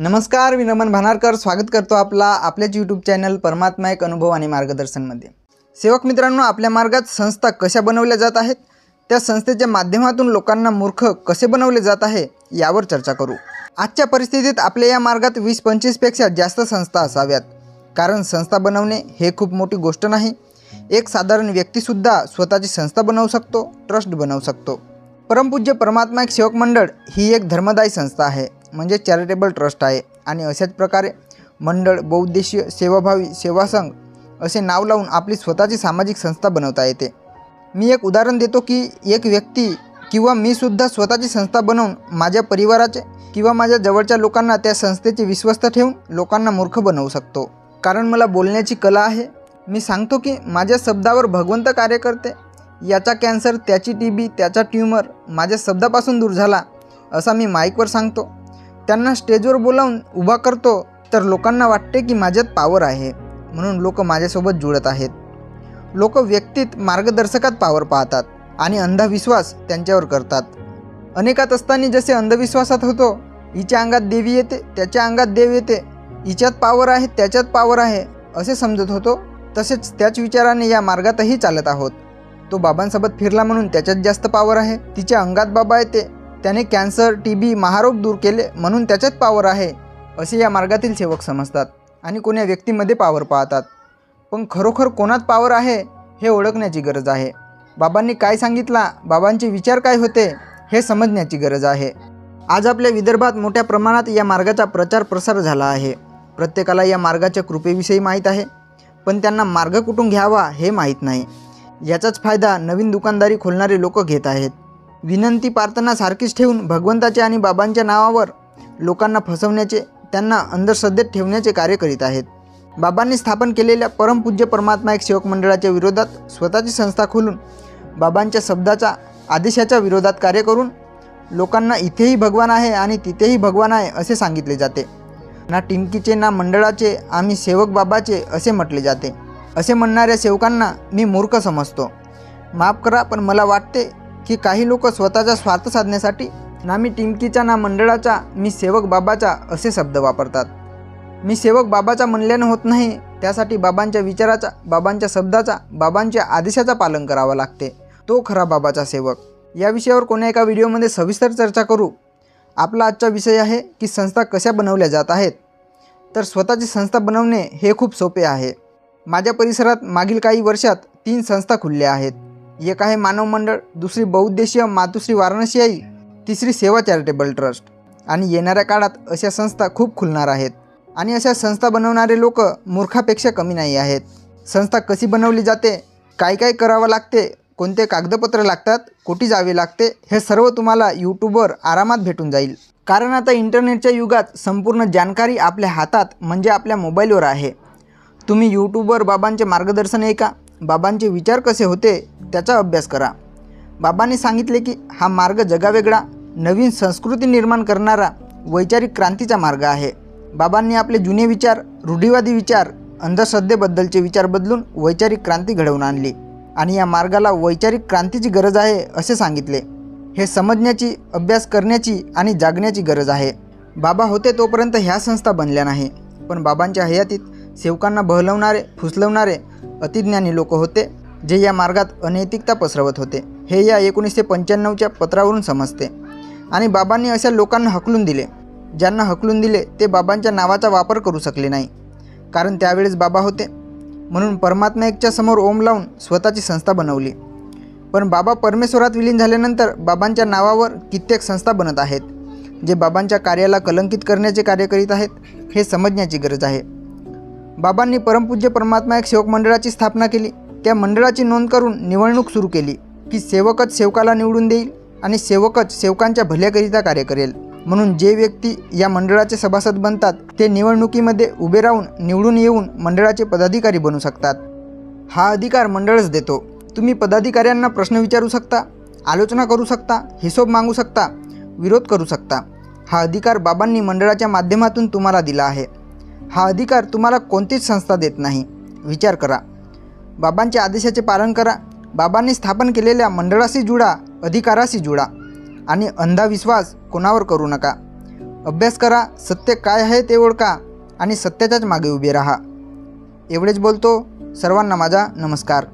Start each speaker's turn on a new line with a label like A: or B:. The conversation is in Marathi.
A: नमस्कार मी नमन भानारकर. स्वागत करतो आपला आपल्याच यूट्यूब चॅनल परमात्मा एक अनुभव आणि मार्गदर्शनमध्ये. सेवक मित्रांनो आपल्या मार्गात संस्था कशा बनवल्या जात आहेत? त्या संस्थेच्या माध्यमातून लोकांना मूर्ख कसे बनवले जात आहे यावर चर्चा करू. आजच्या परिस्थितीत आपल्या या मार्गात वीस पंचवीसपेक्षा जास्त संस्था असाव्यात. कारण संस्था बनवणे हे खूप मोठी गोष्ट नाही. एक साधारण व्यक्तीसुद्धा स्वतःची संस्था बनवू शकतो ट्रस्ट बनवू शकतो. परमपूज्य परमात्मा एक सेवक मंडळ ही एक धर्मदायी संस्था आहे. म्हणजे चॅरिटेबल ट्रस्ट आहे. आणि अशाच प्रकारे मंडळ बहुउद्देशीय सेवाभावी सेवासंघ असे नाव लावून आपली स्वतःची सामाजिक संस्था बनवता येते. मी एक उदाहरण देतो की एक व्यक्ती किंवा मी सुद्धा स्वतःची संस्था बनवून माझ्या परिवाराचे किंवा माझ्या जवळच्या लोकांना त्या संस्थेचे विश्वस्त ठेवून लोकांना मूर्ख बनवू शकतो. कारण मला बोलण्याची कला आहे. मी सांगतो की माझ्या शब्दावर भगवंत कार्य करते. याचा कॅन्सर त्याची टी बी त्याचा ट्यूमर माझ्या शब्दापासून दूर झाला असा मी माईकवर सांगतो. त्यांना स्टेजवर बोलावून उभा करतो तर लोकांना वाटते की माझ्यात पावर आहे. म्हणून लोक माझ्यासोबत जुळत आहेत. लोक व्यक्तीत मार्गदर्शकात पावर पाहतात आणि अंधविश्वास त्यांच्यावर करतात. अनेकात असताना जसे अंधविश्वासात होतो हिच्या अंगात देवी येते त्याच्या अंगात देव येते हिच्यात पावर आहे त्याच्यात पावर आहे असे समजत होतो. तसेच त्याच विचाराने या मार्गातही चालत आहोत. तो बाबांसोबत फिरला म्हणून त्याच्यात जास्त पावर आहे तिच्या अंगात बाबा येते त्याने कॅन्सर टी बी महारोग दूर केले म्हणून त्याच्यात पावर आहे असे या मार्गातील सेवक समजतात आणि कोण्या व्यक्तीमध्ये पावर पाहतात. पण खरोखर कोणात पावर आहे हे ओळखण्याची गरज आहे. बाबांनी काय सांगितला बाबांचे विचार काय होते हे समजण्याची गरज आहे. आज आपल्या विदर्भात मोठ्या प्रमाणात या मार्गाचा प्रचार प्रसार झाला आहे. प्रत्येकाला या मार्गाच्या कृपेविषयी माहीत आहे पण त्यांना मार्ग कुठून घ्यावा हे माहीत नाही. याचाच फायदा नवीन दुकानदारी खोलणारे लोक घेत आहेत. विनंती प्रार्थना सारखीच ठेवून भगवंताच्या आणि बाबांच्या नावावर लोकांना फसवण्याचे त्यांना अंधश्रद्धेत ठेवण्याचे कार्य करीत आहेत. बाबांनी स्थापन केलेल्या परमपूज्य परमात्मा एक सेवक मंडळाच्या विरोधात स्वतःची संस्था खोलून बाबांच्या शब्दाचा आदेशाच्या विरोधात कार्य करून लोकांना इथेही भगवान आहे आणि तिथेही भगवान आहे असे सांगितले जाते. ना टिंकीचे ना मंडळाचे आम्ही सेवक बाबाचे असे म्हटले जाते. असे म्हणणाऱ्या सेवकांना मी मूर्ख समजतो. माफ करा पण मला वाटते की काही लोक स्वतःचा स्वार्थ साधण्यासाठी ना मी टिमकीचा ना मंडळाचा मी सेवक बाबाचा असे शब्द वापरतात. मी सेवक बाबाचा म्हणल्यानं होत नाही त्यासाठी बाबांच्या विचाराचा बाबांच्या शब्दाचा बाबांच्या आदेशाचा पालन करावं लागते. तो खरा बाबाचा सेवक. या विषयावर कोण्या एका व्हिडिओमध्ये सविस्तर चर्चा करू? आपला आजचा विषय आहे की संस्था कशा बनवल्या जात आहेत. तर स्वतःची संस्था बनवणे हे खूप सोपे आहे. माझ्या परिसरात मागील काही वर्षात तीन संस्था खुलल्या आहेत. एक आहे मानव मंडळ दुसरी बहुउद्देशीय मातुश्री वाराणसी आई तिसरी सेवा चॅरिटेबल ट्रस्ट. आणि येणाऱ्या काळात अशा संस्था खूप खुलणार आहेत. आणि अशा संस्था बनवणारे लोक मूर्खापेक्षा कमी नाही आहेत. संस्था कशी बनवली जाते काय काय करावं लागते कोणते कागदपत्र लागतात कुठे जावे लागते हे सर्व तुम्हाला यूट्यूबवर आरामात भेटून जाईल. कारण आता इंटरनेटच्या युगात संपूर्ण जानकारी आपल्या हातात म्हणजे आपल्या मोबाईलवर आहे. तुम्ही यूट्यूबवर बाबांचे मार्गदर्शन ऐका बाबांचे विचार कसे होते त्याचा अभ्यास करा. बाबांनी सांगितले की हा मार्ग जगावेगळा नवीन संस्कृती निर्माण करणारा वैचारिक क्रांतीचा मार्ग आहे. बाबांनी आपले जुने विचार रूढीवादी विचार अंधश्रद्धेबद्दलचे विचार बदलून वैचारिक क्रांती घडवून आणली आणि या मार्गाला वैचारिक क्रांतीची गरज आहे असे सांगितले. हे समजण्याची अभ्यास करण्याची आणि जागण्याची गरज आहे. बाबा होते तोपर्यंत ह्या संस्था बनल्या नाही. पण बाबांच्या हयातीत सेवकांना बहलवणारे फुसलवणारे अतिज्ञानी लोक होते जे या मार्गात अनैतिकता पसरवत होते. हे या एकोणीसशे पंच्याण्णवच्या पत्रावरून समजते. आणि बाबांनी अशा लोकांना हकलून दिले ज्यांना हकलून दिले ते बाबांच्या नावाचा वापर करू शकले नाही. कारण त्यावेळेस बाबा होते. म्हणून परमात्मा एकच्या समोर ओम लावून स्वतःची संस्था बनवली. पण बाबा परमेश्वरात विलीन झाल्यानंतर बाबांच्या नावावर कित्येक संस्था बनत आहेत जे बाबांच्या कार्याला कलंकित करण्याचे कार्य करीत आहेत हे समजण्याची गरज आहे. बाबांनी परमपूज्य परमात्मा एक सेवक मंडळाची स्थापना केली. त्या मंडळाची नोंद करून निवडणूक सुरू केली की सेवकच सेवकाला निवडून देईल आणि सेवकच सेवकांच्या भल्याकरिता कार्य करेल. म्हणून जे व्यक्ती या मंडळाचे सभासद बनतात ते निवडणुकीमध्ये उभे राहून निवडून येऊन मंडळाचे पदाधिकारी बनू शकतात. हा अधिकार मंडळच देतो. तुम्ही पदाधिकाऱ्यांना प्रश्न विचारू शकता आलोचना करू शकता हिशोब मागू शकता विरोध करू शकता. हा अधिकार बाबांनी मंडळाच्या माध्यमातून तुम्हाला दिला आहे. हा अधिकार तुम्हाला कोणतीच संस्था देत नाही. विचार करा. बाबांच्या आदेशाचे पालन करा. बाबांनी स्थापन केलेल्या मंडळाशी जुळा अधिकाराशी जुडा आणि अंधविश्वास कोणावर करू नका. अभ्यास करा. सत्य काय आहे ते ओळखा आणि सत्याच्याच मागे उभे राहा. एवढेच बोलतो. सर्वांना माझा नमस्कार.